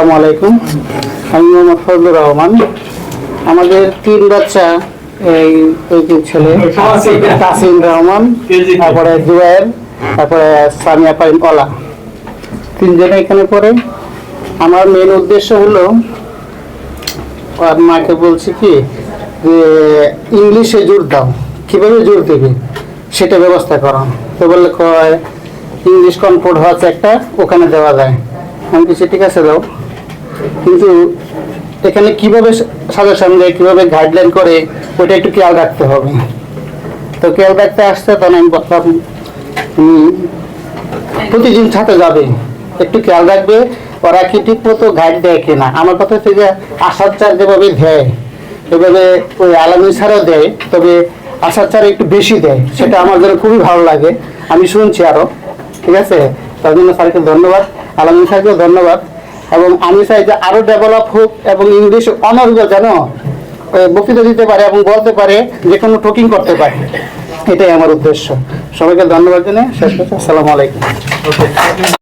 আসসালামু আলাইকুম। আমি মোহাম্মদ ফজলুর রহমান। আমাদের তিন বাচ্চা, এই ছেলে রহমান, তারপরে জুয়েল তারপরে সামিয়া কলা। তিনজনে এখানে পড়ে। আমার মেন উদ্দেশ্য হলো, আর মাকে বলছি কি, যে ইংলিশে জোর দাও। কীভাবে জোর দেবে? সেটা ব্যবস্থা করো। তো বললে কয়, ইংলিশ কনপোর্ট হচ্ছে একটা ওখানে দেওয়া যায়। আমি কিছু ঠিক আছে, দাও। কিন্তু এখানে কীভাবে সাজেশন দেয় কীভাবে গাইডলাইন করে ওটা একটু খেয়াল রাখতে হবে। তো খেয়াল রাখতে আসতে তখন আমি বললাম প্রতিদিন সাথে যাবে। একটু খেয়াল রাখবে, ওরা কি ঠিক মতো গাইড দেয় কিনা। আমার কথা হচ্ছে যে আসার চার যেভাবে দেয়, এভাবে ওই আলামিন ছাড়াও দেয়, তবে আসার চার একটু বেশি দেয়, সেটা আমার জন্য খুবই ভালো লাগে। আমি শুনছি আরও, ঠিক আছে? তার জন্য স্যারকে ধন্যবাদ। আলামিন স্যারকেও ধন্যবাদ। এবং আমি চাই যে আরও ডেভেলপ হোক এবং ইংলিশ অনর্গ যেন বক্তৃতা দিতে পারে এবং বলতে পারে, যে কোনো টকিং করতে পারে। এটাই আমার উদ্দেশ্য। সবাইকে ধন্যবাদ জানাই শেষ করছি। আসসালামু আলাইকুম।